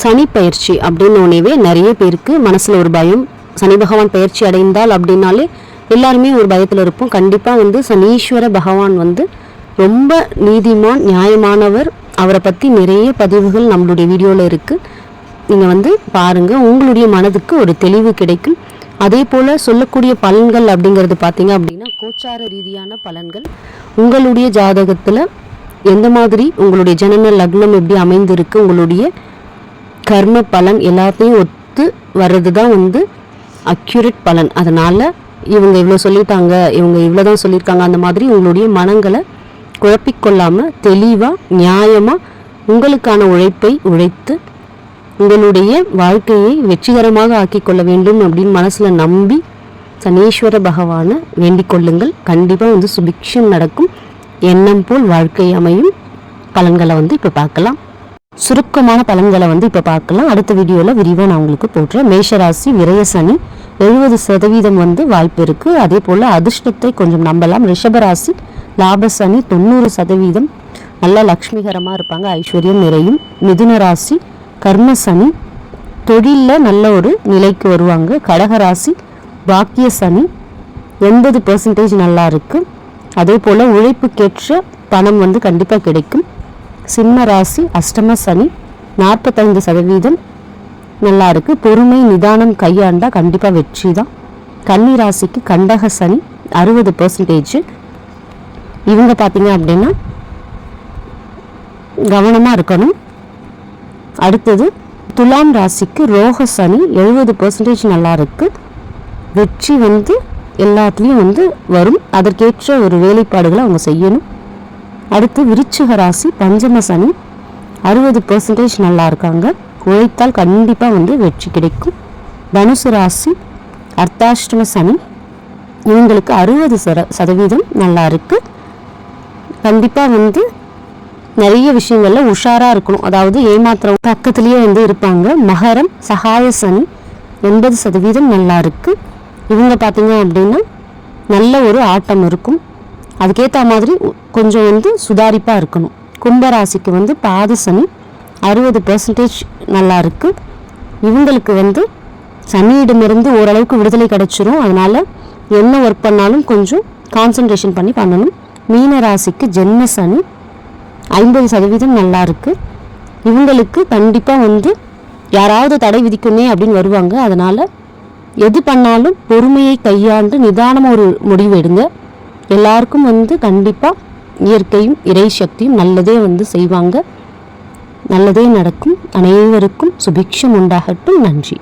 சனி பயிற்சி அப்படின்னு அப்படின்னோடனேவே நிறைய பேருக்கு மனசில் ஒரு பயம். சனி பகவான் பயிற்சி அடைந்தால் அப்படின்னாலே எல்லாருமே ஒரு பயத்தில் இருப்போம். கண்டிப்பாக வந்து சனீஸ்வர பகவான் வந்து ரொம்ப நீதிமான் நியாயமானவர். அவரை பற்றி நிறைய பதிவுகள் நம்மளுடைய வீடியோவில் இருக்குது நீங்கள் வந்து பாருங்கள் உங்களுடைய மனதுக்கு ஒரு தெளிவு கிடைக்கும். அதே போல் சொல்லக்கூடிய பலன்கள் அப்படிங்கிறது பார்த்தீங்க அப்படின்னா கோச்சார ரீதியான பலன்கள். உங்களுடைய ஜாதகத்தில் எந்த மாதிரி உங்களுடைய ஜனன லக்னம் எப்படி அமைந்திருக்கு உங்களுடைய கர்ம பலன் எல்லாத்தையும் ஒத்து வர்றது தான் வந்து அக்யூரேட் பலன். அதனால் இவங்க இவ்வளோ சொல்லிட்டாங்க இவங்க இவ்வளோ தான் சொல்லியிருக்காங்க அந்த மாதிரி உங்களுடைய மனங்களை குழப்பிக்கொள்ளாமல் தெளிவாக நியாயமாக உங்களுக்கான உழைப்பை உழைத்து உங்களுடைய வாழ்க்கையை வெற்றிகரமாக ஆக்கிக்கொள்ள வேண்டும் அப்படின்னு மனசில் நம்பி சனீஸ்வர பகவானை வேண்டிக் கொள்ளுங்கள். கண்டிப்பாக வந்து சுபிக்ஷம் நடக்கும். எண்ணம் போல் வாழ்க்கை அமையும். பலன்களை வந்து இப்போ பார்க்கலாம். சுருக்கமான பலன்களை வந்து இப்போ பார்க்கலாம். அடுத்த வீடியோவில் விரிவாக நான் உங்களுக்கு போடுறேன். மேஷராசி விரயசனி எழுபது சதவீதம் வந்து வாய்ப்பு இருக்குது அதே போல் அதிர்ஷ்டத்தை கொஞ்சம் நம்பலாம். ரிஷபராசி லாப சனி தொண்ணூறு சதவீதம். நல்ல லக்ஷ்மிகரமாக இருப்பாங்க. ஐஸ்வர்யம் நிறையும். மிதுன ராசி தொழிலில் நல்ல ஒரு நிலைக்கு வருவாங்க. கடகராசி பாக்கிய சனி. எண்பது பர்சன்டேஜ் நல்லா இருக்குது அதே போல் உழைப்புக்கேற்ற பணம் வந்து கண்டிப்பாக கிடைக்கும். சிம்ம ராசி அஷ்டம சனி நாற்பத்தைந்து சதவீதம். நல்லா இருக்கு. பொறுமை நிதானம் கையாண்டா கண்டிப்பாக வெற்றி தான். கன்னி ராசிக்கு கண்டக சனி அறுபது பர்சன்டேஜ் இவங்க பார்த்தீங்க அப்படின்னா கவனமாக இருக்கணும். அடுத்தது துலாம் ராசிக்கு ரோக சனி எழுபது பர்சன்டேஜ் நல்லா இருக்கு. வெற்றி வந்து எல்லாத்துலேயும் வந்து வரும். அதற்கேற்ற ஒரு வேலைப்பாடுகளை அவங்க செய்யணும். அடுத்து விருச்சிக ராசி பஞ்சம சனி. அறுபது பர்சன்டேஜ் நல்லா இருக்காங்க. உழைத்தால் கண்டிப்பாக வந்து வெற்றி கிடைக்கும். தனுசு ராசி அர்த்தாஷ்டம சனி. இவங்களுக்கு அறுபது சர சதவீதம் நல்லா இருக்குது கண்டிப்பாக வந்து நிறைய விஷயங்களில் உஷாராக இருக்கணும். அதாவது ஏமாத்துறவங்க பக்கத்துலேயே வந்து இருப்பாங்க. மகரம் சகாய சனி எண்பது சதவீதம் நல்லா இருக்குது இவங்க பார்த்தீங்க அப்படின்னா நல்ல ஒரு ஆட்டம் இருக்கும். அதுக்கேற்ற மாதிரி கொஞ்சம் வந்து சுதாரிப்பாக இருக்கணும். கும்பராசிக்கு வந்து பாதி சனி அறுபது பர்சன்டேஜ் நல்லா இருக்குது இவங்களுக்கு வந்து சனியிடமிருந்து ஓரளவுக்கு விடுதலை கிடச்சிரும். அதனால் என்ன ஒர்க் பண்ணாலும் கொஞ்சம் கான்சன்ட்ரேஷன் பண்ணி பண்ணணும். மீன ராசிக்கு ஜென்ம சனி ஐம்பது சதவீதம் நல்லா இருக்குது இவங்களுக்கு கண்டிப்பாக வந்து யாராவது தடை விதிக்குமே அப்படின்னு வருவாங்க. அதனால் எது பண்ணாலும் பொறுமையை கையாண்டு நிதானமாக ஒரு முடிவு எடுங்க. எல்லாருக்கும் வந்து கண்டிப்பாக இயற்கையும் இறை சக்தியும் நல்லதே வந்து செய்வாங்க. நல்லதே நடக்கும். அனைவருக்கும் சுபிக்ஷம் உண்டாகட்டும். நன்றி.